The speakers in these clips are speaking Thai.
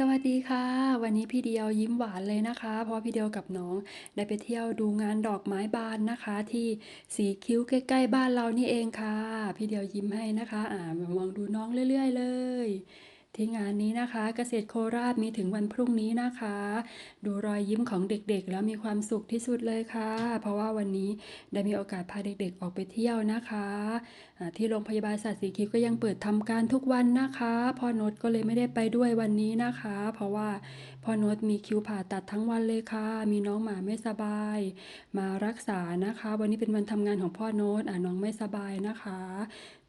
สวัสดีค่ะ วันนี้พี่เดียวยิ้มหวานเลยนะคะ เพราะพี่เดียวกับน้องได้ไปเที่ยวดูงานดอกไม้บานนะคะ ที่สีคิ้วใกล้ๆบ้านเรานี่เองค่ะ พี่เดียวยิ้มให้นะคะ อ่ามองดูน้องเรื่อย ๆ เลย ที่งานนี้นะคะ เกษตรโคราชมีถึงวันพรุ่งนี้นะคะ ดูรอยยิ้มของเด็กๆ แล้วมีความสุขที่สุดเลยค่ะ เพราะว่าวันนี้ได้มีโอกาสพาเด็กๆ ออกไปเที่ยวนะคะที่โรงพยาบาลสัตว์สีคิ้วก็ยังเปิดทำการทุกวันนะคะพ่อนตก็เลยไม่ได้ไปด้วยวันนี้นะคะ เพราะว่าพ่อนตมีคิวผ่าตัดทั้งวันเลยค่ะ มีน้องหมาไม่สบาย มารักษานะคะ วันนี้เป็นวันทำงานของพ่อน้ตอ่าน้องไม่สบายนะคะ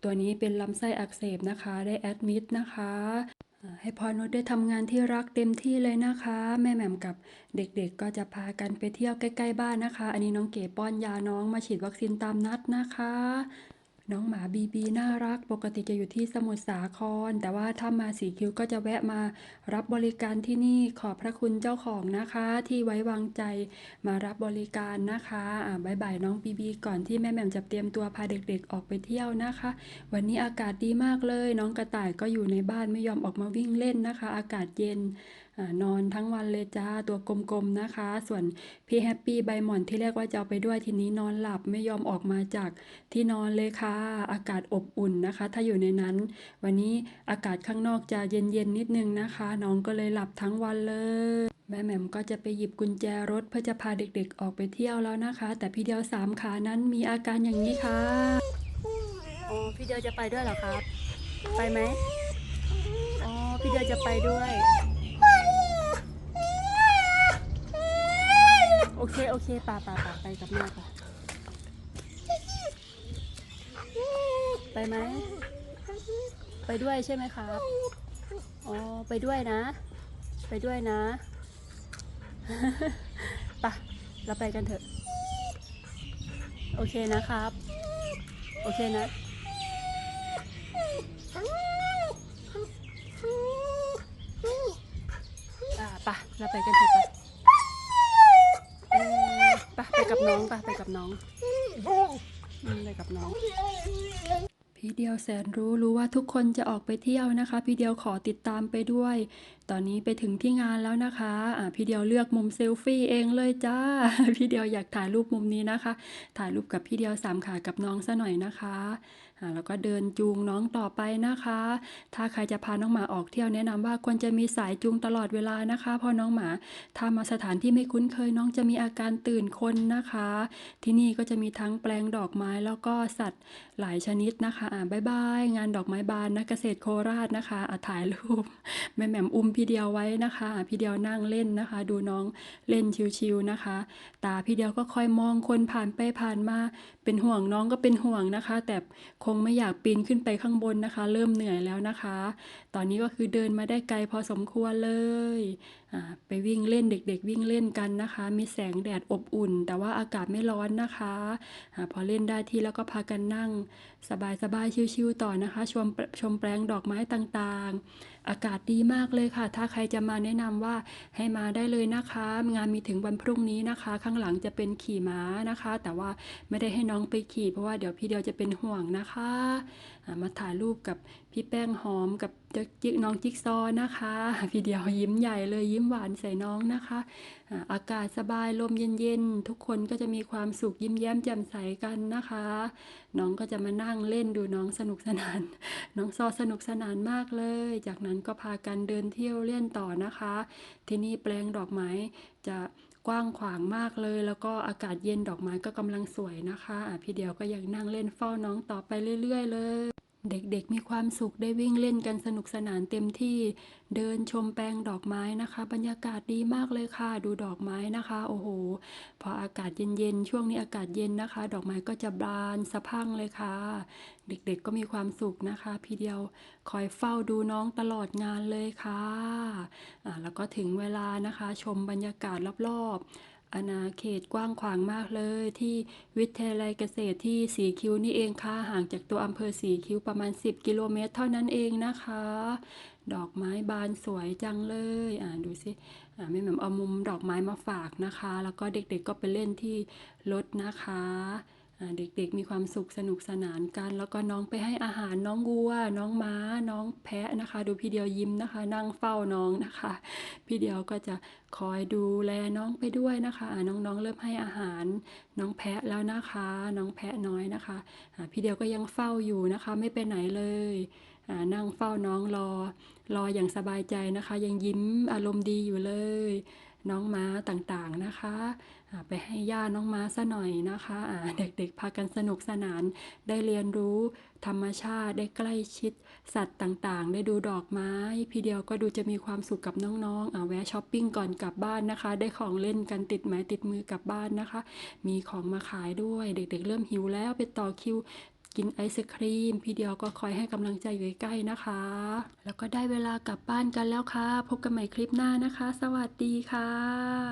ตัวนี้เป็นลำไส้อักเสบนะคะ ได้แอดมิดนะคะ ให้พอนุชได้ทำงานที่รักเต็มที่เลยนะคะ แม่แหม่มกับเด็กๆก็จะพากันไปเที่ยวใกล้ๆบ้านนะคะ อันนี้น้องเก๋ป้อนยาน้องมาฉีดวัคซีนตามนัดนะคะ น้องหมาบีบีน่ารัก ปกติจะอยู่ที่สมุทรสาคร แต่ว่าถ้ามาสีคิ้วก็จะแวะมารับบริการที่นี่ขอบพระคุณเจ้าของนะคะ ที่ไว้วางใจมารับบริการนะคะอ่าบายบายน้องบีบีก่อนที่แม่แหม่มจะเตรียมตัวพาเด็กๆออกไปเที่ยวนะคะ วันนี้อากาศดีมากเลย น้องกระต่ายก็อยู่ในบ้านไม่ยอมออกมาวิ่งเล่นนะคะ อากาศเย็น นอนทั้งวันเลยจ้าตัวกลมๆนะคะ ส่วนพี่แฮปปี้ใบหม่อนที่เรียกว่าจะเอาไปด้วยทีนี้นอนหลับไม่ยอมออกมาจากที่นอนเลยค่ะ อากาศอบอุ่นนะคะ ถ้าอยู่ในนั้น วันนี้อากาศข้างนอกจะเย็นๆนิดนึงนะคะ น้องก็เลยหลับทั้งวันเลยแม่แหม่มก็จะไปหยิบกุญแจรถเพื่อจะพาเด็กๆออกไปเที่ยวแล้วนะคะ แต่พี่เดียวสามขานั้นมีอาการอย่างนี้ค่ะอ๋อพี่เดียวจะไปด้วยเหรอครับ ไปไหมอ๋อพี่เดียวจะไปด้วย โอเคโอเคป่าป่าป่าไปกับแม่ค่ะไปไหม ไปด้วยใช่ไหมครับ อ๋อ ไปด้วยนะ ไปด้วยนะไปะเราไปกันเถอะ โอเคนะครับ โอเคนะอ่าไปะเราไปกันเถอะไปะเออไปะไป กับน้องไปะไปกับน้องไปกับน้อง พี่เดียวแสนรู้รู้ว่าทุกคนจะออกไปเที่ยวนะคะ พี่เดียวขอติดตามไปด้วย ตอนนี้ไปถึงที่งานแล้วนะคะอ่าพี่เดียวเลือกมุมเซลฟี่เองเลยจ้า พี่เดียวอยากถ่ายรูปมุมนี้นะคะ ถ่ายรูปกับพี่เดียวสามขากับน้องซะหน่อยนะคะ แล้วก็เดินจูงน้องต่อไปนะคะ ถ้าใครจะพาน้องหมาออกเที่ยวแนะนำว่าควรจะมีสายจูงตลอดเวลานะคะเพราะน้องหมา ถ้ามาสถานที่ไม่คุ้นเคยน้องจะมีอาการตื่นคนนะคะ ที่นี่ก็จะมีทั้งแปลงดอกไม้แล้วก็สัตว์หลายชนิดนะคะอ่าบายบายงานดอกไม้บานนะเกษตรโคราชนะคะอ่าถ่ายรูปแม่แหม่มอุ้มพี่เดียวไว้นะคะ พี่เดียวนั่งเล่นนะคะ ดูน้องเล่นชิวๆนะคะ ตาพี่เดียวก็คอยมองคนผ่านไปผ่านมาเป็นห่วงน้องก็เป็นห่วงนะคะ แต่คงไม่อยากปีนขึ้นไปข้างบนนะคะ เริ่มเหนื่อยแล้วนะคะ ตอนนี้ก็คือเดินมาได้ไกลพอสมควรเลยอ่าไปวิ่งเล่นเด็ก ๆ วิ่งเล่นกันนะคะ มีแสงแดดอบอุ่น แต่ว่าอากาศไม่ร้อนนะคะอาพอเล่นได้ที่แล้วก็พากันนั่ง สบายๆชิวๆต่อนะคะ ชมชมแปลงดอกไม้ต่างๆ อากาศดีมากเลยค่ะ ถ้าใครจะมาแนะนำว่าให้มาได้เลยนะคะ งานมีถึงวันพรุ่งนี้นะคะ ข้างหลังจะเป็นขี่ม้านะคะ แต่ว่าไม่ได้ให้น้องไปขี่เพราะว่าเดี๋ยวพี่เดียวจะเป็นห่วงนะคะอ่ามาถ่ายรูปกับพี่แป้งหอมกับจิ๊กน้องจิ๊กซอนะคะ พี่เดียวยิ้มใหญ่เลยยิ้มหวานใส่น้องนะคะอากาศสบายลมเย็นๆ ทุกคนก็จะมีความสุขยิ้มแย้มแจ่มใสกันนะคะ น้องก็จะมานั่งเล่นดูน้องสนุกสนาน น้องซอสนุกสนานมากเลย จากนั้นก็พากันเดินเที่ยวเล่นต่อนะคะ ที่นี่แปลงดอกไม้จะ กว้างขวางมากเลย แล้วก็อากาศเย็นดอกไม้ก็กำลังสวยนะคะอะพี่เดียวก็ยังนั่งเล่นเฝ้าน้องต่อไปเรื่อย ๆ เลย เด็กๆ มีความสุขได้วิ่งเล่นกันสนุกสนานเต็มที่ เดินชมแปลงดอกไม้นะคะ บรรยากาศดีมากเลยค่ะ ดูดอกไม้นะคะ โอ้โห พออากาศเย็นๆ ช่วงนี้อากาศเย็นนะคะ ดอกไม้ก็จะบานสะพังเลยค่ะ เด็กๆ ก็มีความสุขนะคะ พี่เดียวคอยเฝ้าดูน้องตลอดงานเลยค่ะอ่าแล้วก็ถึงเวลานะคะ ชมบรรยากาศรอบๆ อาณาเขตกว้างขวางมากเลย ที่วิทยาลัยเกษตรที่สีคิ้วนี่เองค่ะ ห่างจากตัวอำเภอสีคิ้วประมาณ 10 กิโลเมตรเท่านั้นเองนะคะ ดอกไม้บานสวยจังเลย อ่าดูสิอ่าแม่แหม่มเอามุมดอกไม้มาฝากนะคะ แล้วก็เด็กๆก็ไปเล่นที่รถนะคะ เด็กๆมีความสุขสนุกสนานกัน แล้วก็น้องไปให้อาหารน้องวัว น้องม้า น้องแพะนะคะ ดูพี่เดียวยิ้มนะคะ นั่งเฝ้าน้องนะคะ พี่เดียวก็จะคอยดูแลน้องไปด้วยนะคะน้องๆเริ่มให้อาหารน้องแพะแล้วนะคะ น้องแพะน้อยนะคะพี่เดียวก็ยังเฝ้าอยู่นะคะ ไม่ไปไหนเลยนั่งเฝ้าน้องรอ รออย่างสบายใจนะคะ ยังยิ้มอารมณ์ดีอยู่เลย น้องม้าต่างๆนะคะอ่าไปให้ย่าน้องม้าซะหน่อยนะคะอ่าเด็กๆพากันสนุกสนานได้เรียนรู้ธรรมชาติได้ใกล้ชิด สัตว์ต่างๆ ได้ดูดอกไม้ พี่เดียวก็ดูจะมีความสุขกับน้องๆอ่าแวะช้อปปิ้งก่อนกลับบ้านนะคะ ได้ของเล่นกันติดไม้ติดมือกลับบ้านนะคะ มีของมาขายด้วย เด็กๆ เริ่มหิวแล้วไปต่อคิว กินไอศครีม พี่เดียวก็คอยให้กำลังใจอยู่ใกล้ๆนะคะ แล้วก็ได้เวลากลับบ้านกันแล้วค่ะ พบกันใหม่คลิปหน้านะคะ สวัสดีค่ะ